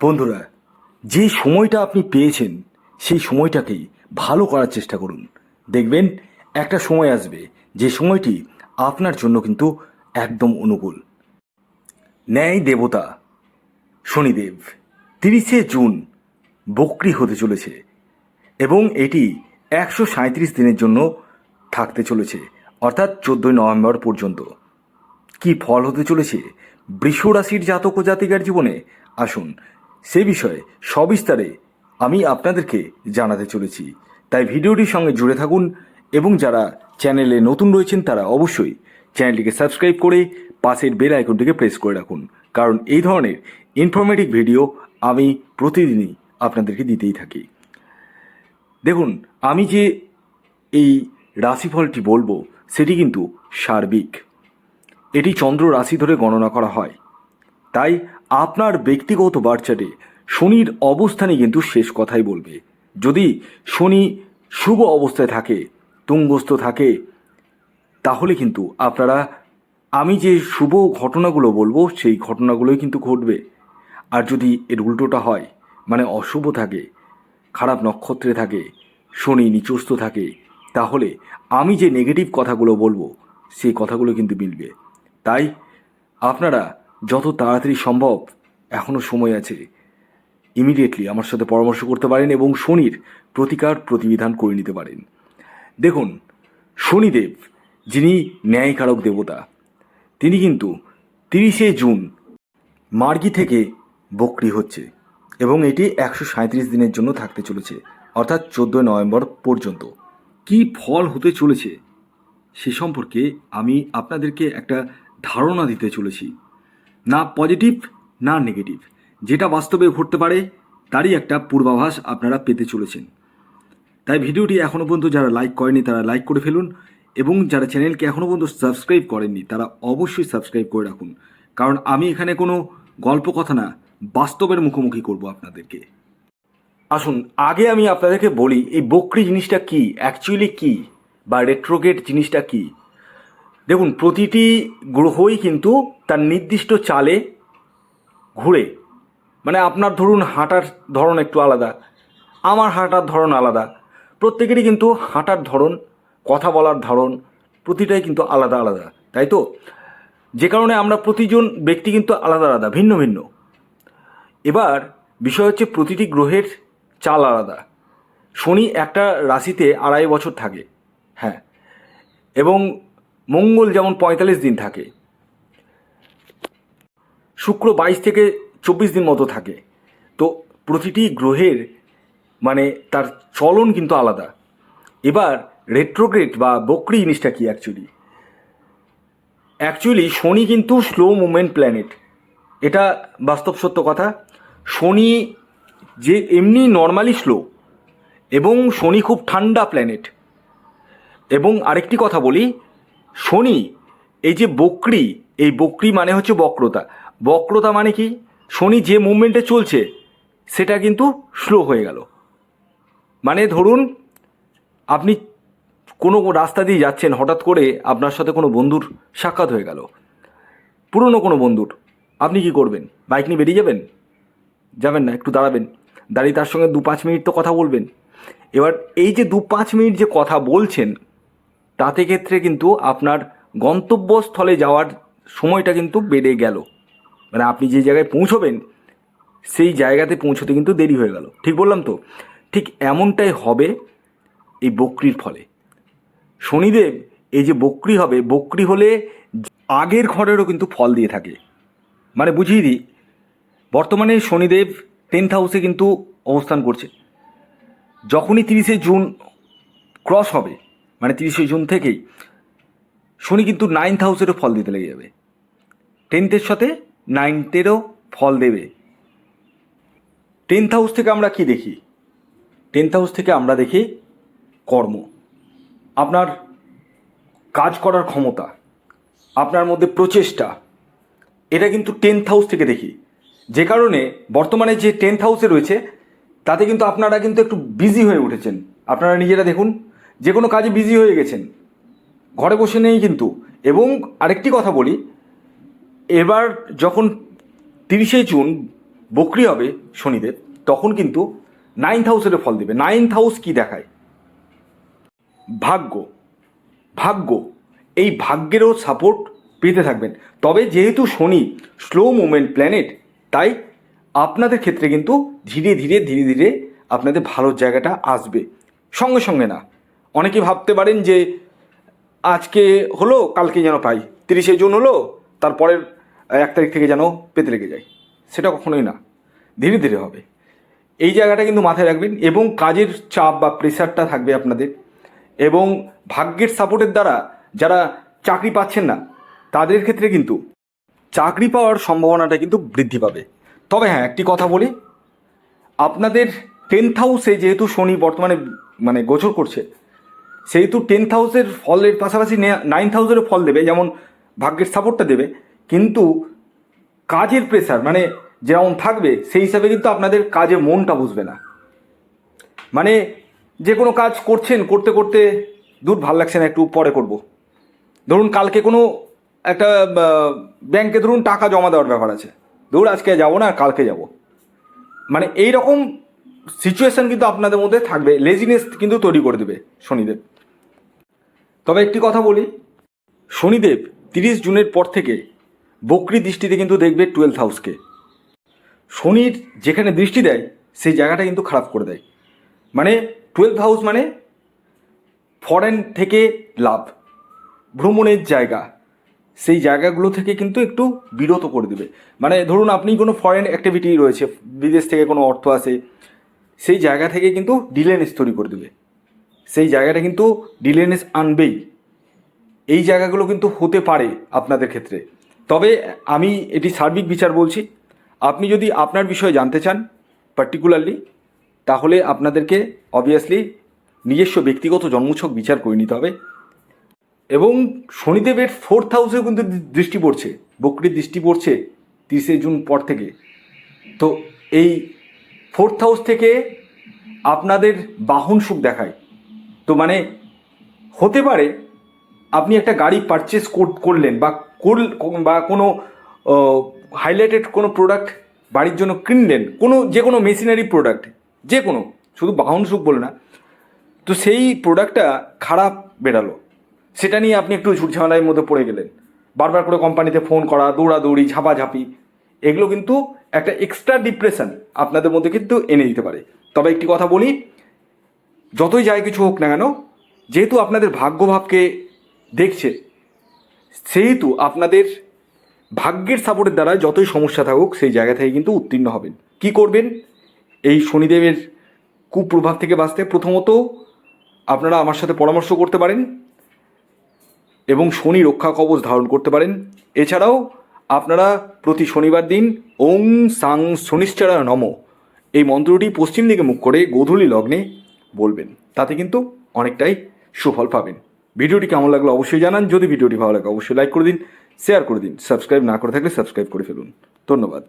বন্ধুরা, যে সময়টা আপনি পেয়েছেন, সেই সময়টাকেই ভালো করার চেষ্টা করুন। দেখবেন, একটা সময় আসবে, যে সময়টি আপনার জন্য কিন্তু একদম অনুকূল। ন্যায় দেবতা, শনিদেব, তিরিশে জুন বক্রি হতে চলেছে এবং এটি একশো সাঁত্রিশ দিনের জন্য থাকতে চলেছে, অর্থাৎ চোদ্দোই নভেম্বর পর্যন্ত। কি ফল হতে চলেছে? বৃষ রাশির জাতক ও জাতিকার জীবনে আসুন সে বিষয়ে সবিস্তারে আমি আপনাদেরকে জানাতে চলেছি। তাই ভিডিওটির সঙ্গে জুড়ে থাকুন এবং যারা চ্যানেলে নতুন রয়েছেন তারা অবশ্যই চ্যানেলটিকে সাবস্ক্রাইব করে পাশের বেল আইকনটিকে প্রেস করে রাখুন। কারণ এই ধরনের ইনফরমেটিভ ভিডিও আমি প্রতিদিনই আপনাদেরকে দিতেই থাকি। দেখুন, আমি যে এই রাশিফলটি বলব, সেটি কিন্তু সার্বিক। এটি চন্দ্র রাশি ধরে গণনা করা হয়। তাই আপনার ব্যক্তিগত বার্চাটে শনির অবস্থানই কিন্তু শেষ কথাই বলবে। যদি শনি শুভ অবস্থায় থাকে, তুঙ্গস্থ থাকে, তাহলে কিন্তু আপনারা, আমি যে শুভ ঘটনাগুলো বলব, সেই ঘটনাগুলোই কিন্তু ঘটবে। আর যদি এর উল্টোটা হয় মানে অশুভ থাকে, খারাপ নক্ষত্রে থাকে, শনি নিচস্থ থাকে, তাহলে আমি যে নেগেটিভ কথাগুলো বলব, সেই কথাগুলো কিন্তু মিলবে। তাই আপনারা যত তাড়াতাড়ি সম্ভব এখনও সময় আছে। ইমিডিয়েটলি আমার সাথে পরামর্শ করতে পারেন এবং শনির প্রতিকার প্রতিবিধান করে নিতে পারেন। দেখুন, শনিদেব, যিনি ন্যায়কারক দেবতা, তিনি কিন্তু তিরিশে জুন মার্গি থেকে বকরি হচ্ছে এবং এটি একশো সাঁত্রিশ দিনের জন্য থাকতে চলেছে, অর্থাৎ চোদ্দোই নভেম্বর পর্যন্ত। কি ফল হতে চলেছে? সে সম্পর্কে আমি আপনাদেরকে একটা ধারণা দিতে চলেছি। না পজিটিভ, না নেগেটিভ। যেটা বাস্তবে ঘটতে পারে, তারই একটা পূর্বাভাস আপনারা পেতে চলেছেন। তাই ভিডিওটি এখনও পর্যন্ত যারা লাইক করেনি, তারা লাইক করে ফেলুন এবং যারা চ্যানেলকে এখনও পর্যন্ত সাবস্ক্রাইব করেননি, তারা অবশ্যই সাবস্ক্রাইব করে রাখুন। কারণ আমি এখানে কোনো গল্প কথা না, বাস্তবের মুখোমুখি করব আপনাদেরকে। আসুন, আগে আমি আপনাদেরকে বলি, এই বকরি জিনিসটা কি? অ্যাকচুয়ালি কি? বা রেট্রোগেট জিনিসটা কি? দেখুন, প্রতিটি গ্রহই কিন্তু তার নির্দিষ্ট চালে ঘুরে। মানে আপনার ধরুন হাঁটার ধরন একটু আলাদা, আমার হাঁটার ধরন আলাদা। প্রত্যেকেরই কিন্তু হাঁটার ধরন, কথা বলার ধরন, প্রতিটাই কিন্তু আলাদা আলাদা, তাই তো? যে কারণে আমরা প্রতিজন ব্যক্তি কিন্তু আলাদা আলাদা, ভিন্ন ভিন্ন। এবার বিষয় হচ্ছে প্রতিটি গ্রহের চাল আলাদা। শনি একটা রাশিতে আড়াই বছর থাকে হ্যাঁ। এবং মঙ্গল যেমন পঁয়তাল্লিশ দিন থাকে, শুক্র বাইশ থেকে চব্বিশ দিন মতো থাকে। তো প্রতিটি গ্রহের মানে তার চলন কিন্তু আলাদা। এবার রেট্রোগ্রেড বা বকরি জিনিসটা কি অ্যাকচুয়ালি অ্যাকচুয়ালি শনি কিন্তু স্লো মুভমেন্ট প্ল্যানেট এটা বাস্তব সত্য কথা। শনি যে এমনি নর্মালি স্লো এবং শনি খুব ঠান্ডা প্ল্যানেট এবং আরেকটি কথা বলি শনি, এই যে বকরি, এই বকরি মানে হচ্ছে বক্রতা। বক্রতা মানে কি? শনি যে মুভমেন্টে চলছে, সেটা কিন্তু স্লো হয়ে গেল। মানে ধরুন, আপনি কোনো রাস্তা দিয়ে যাচ্ছেন, হঠাৎ করে আপনার সাথে কোনো বন্ধুর সাক্ষাৎ হয়ে গেল। পুরনো কোনো বন্ধুর, আপনি কি করবেন? বাইক নিয়ে বেরিয়ে যাবেন? যাবেন না, একটু দাঁড়াবেন। দাঁড়িয়ে তার সঙ্গে দু পাঁচ মিনিট তো কথা বলবেন। এবার এই যে দু পাঁচ মিনিট যে কথা বলছেন তাতে ক্ষেত্রে কিন্তু আপনার গন্তব্যস্থলে যাওয়ার সময়টা কিন্তু বেড়ে গেল। মানে আপনি যে জায়গায় পৌঁছবেন, সেই জায়গাতে পৌঁছতে কিন্তু দেরি হয়ে গেল। ঠিক বললাম তো? ঠিক এমনটাই হবে এই বকরির ফলে। শনিদেব, এই যে বকরি হবে, বকরি হলে আগের ঘরেরও কিন্তু ফল দিয়ে থাকে। মানে বুঝিয়ে দিই, বর্তমানে শনিদেব টেন্থ হাউসে কিন্তু অবস্থান করছে। যখনই তিরিশে জুন ক্রস হবে মানে তিরিশে জুন থেকেই, শনি কিন্তু নাইন্থ হাউসেরও ফল দিতে লেগে যাবে। টেন্থের সাথে নাইনথেরও ফল দেবে। টেন্থ হাউস থেকে আমরা কি দেখি? টেন্থ হাউস থেকে আমরা দেখি কর্ম। আপনার কাজ করার ক্ষমতা, আপনার মধ্যে প্রচেষ্টা, এটা কিন্তু টেন্থ হাউস থেকে দেখি। যে কারণে বর্তমানে যে টেন্থ হাউসে রয়েছে, তাতে কিন্তু আপনারা কিন্তু একটু বিজি হয়ে উঠেছেন। আপনারা নিজেরা দেখুন যে কোনো কাজে বিজি হয়ে গেছেন। ঘরে বসে নেই কিন্তু। এবং আরেকটি কথা বলি, এবার যখন তিরিশে জুন বকরি হবে শনিদেব তখন কিন্তু নাইন্থ হাউসের ফল দেবে। নাইন্থ হাউস কি দেখায়? ভাগ্য। ভাগ্য। এই ভাগ্যেরও সাপোর্ট পেতে থাকবেন। তবে যেহেতু শনি স্লো মুভমেন্ট প্ল্যানেট তাই আপনাদের ক্ষেত্রে কিন্তু ধীরে ধীরে ধীরে ধীরে আপনাদের ভালো জায়গাটা আসবে। সঙ্গে সঙ্গে না। অনেকে ভাবতে পারেন যে আজকে হলো, কালকে যেন পাই। তিরিশে জুন হলো, তারপরের এক তারিখ থেকে যেন পেতে লেগে যায়। সেটা কখনোই না। ধীরে ধীরে হবে। এই জায়গাটা কিন্তু মাথায় রাখবেন এবং কাজের চাপ বা প্রেশারটা থাকবে আপনাদের। এবং ভাগ্যের সাপোর্টের দ্বারা যারা চাকরি পাচ্ছেন না, তাদের ক্ষেত্রে কিন্তু চাকরি পাওয়ার সম্ভাবনাটা কিন্তু বৃদ্ধি পাবে। তবে হ্যাঁ একটি কথা বলি, আপনাদের টেন্থ হাউসে যেহেতু শনি বর্তমানে মানে গোচর করছে সেহেতু টেন হাউসের ফলের পাশাপাশি নাইন হাউসেরও ফল দেবে, যেমন ভাগ্যের সাপোর্টটা দেবে। কিন্তু কাজের প্রেশার মানে যেমন থাকবে, সেই হিসাবে কিন্তু আপনাদের কাজে মনটা বুঝবে না। মানে যে কোনো কাজ করছেন, করতে করতে দূর ভালো লাগছে না, একটু পরে করব। ধরুন কালকে কোনো একটা ব্যাংকে ধরুন টাকা জমা দেওয়ার ব্যাপার আছে। ধরুন আজকে যাব না, কালকে যাব। মানে এই রকম সিচুয়েশন কিন্তু আপনাদের মধ্যে থাকবে লেজিনেস কিন্তু তৈরি করে দেবে শনিদেব। তবে একটি কথা বলি। শনিদেব তিরিশ জুনের পর থেকে বকরি দৃষ্টিতে কিন্তু দেখবে টুয়েলথ হাউসকে শনির যেখানে দৃষ্টি দেয়, সেই জায়গাটা কিন্তু খারাপ করে দেয়। মানে টুয়েলভ হাউস মানে ফরেন থেকে লাভ, ভ্রমণের জায়গা। সেই জায়গাগুলো থেকে কিন্তু একটু বিরত করে দেবে। মানে ধরুন আপনি কোনো ফরেন অ্যাক্টিভিটি রয়েছে, বিদেশ থেকে কোনো অর্থ আসে, সেই জায়গা থেকে কিন্তু ডিলেনেস তৈরি করে দেবে। সেই জায়গাটা কিন্তু ডিলেনেস আনবেই। এই জায়গাগুলো কিন্তু হতে পারে আপনাদের ক্ষেত্রে। তবে আমি এটি সার্বিক বিচার বলছি। আপনি যদি আপনার বিষয়ে জানতে চান পার্টিকুলারলি তাহলে আপনাদেরকে অবভিয়াসলি নিজস্ব ব্যক্তিগত জন্মছক বিচার করে নিতে হবে। এবং শনিদেবের ফোর্থ হাউসেও কিন্তু দৃষ্টি পড়ছে, বকরির দৃষ্টি পড়ছে তিরিশে জুন পর থেকে। তো এই ফোর্থ হাউস থেকে আপনাদের বাহন সুখ দেখায়। তো মানে হতে পারে আপনি একটা গাড়ি পারচেস করলেন বা করল বা কোনো হাইলাইটেড কোনো প্রোডাক্ট বাড়ির জন্য কিনলেন, কোনো, যে কোনো মেশিনারি প্রোডাক্ট যে কোনো, শুধু বাহন সুখ বলে না, তো সেই প্রোডাক্টটা খারাপ বেরালো সেটা নিয়ে আপনি একটু ঝুটঝামেলার মধ্যে পড়ে গেলেন। বারবার করে কোম্পানিতে ফোন করা, দৌড়াদৌড়ি, ঝাপাঝাপি, এগুলো কিন্তু একটা এক্সট্রা ডিপ্রেশন আপনাদের মধ্যে কিন্তু এনে দিতে পারে। তবে একটি কথা বলি যতই যাই কিছু হোক না কেন, যেহেতু আপনাদের ভাগ্যভাবকে দেখছে, সেহেতু আপনাদের ভাগ্যের সাপোর্টের দ্বারা যতই সমস্যা থাকুক, সেই জায়গা থেকে কিন্তু উত্তীর্ণ হবেন। কি করবেন? এই শনিদেবের কুপ্রভাব থেকে বাঁচতে প্রথমত আপনারা আমার সাথে পরামর্শ করতে পারেন এবং শনি রক্ষা কবচ ধারণ করতে পারেন। এছাড়াও আপনারা প্রতি শনিবার দিন ওং সাং শনিশ্চরা নম। এই মন্ত্রটি পশ্চিম দিকে মুখ করে গোধূলি লগ্নে বলবেন। তাতে কিন্তু অনেকটাই সুফল পাবেন। ভিডিওটি কেমন লাগল অবশ্যই জানান। যদি ভিডিওটি ভালো লাগে, অবশ্যই লাইক করে দিন শেয়ার করে দিন সাবস্ক্রাইব না করে থাকলে সাবস্ক্রাইব করে ফেলুন। ধন্যবাদ।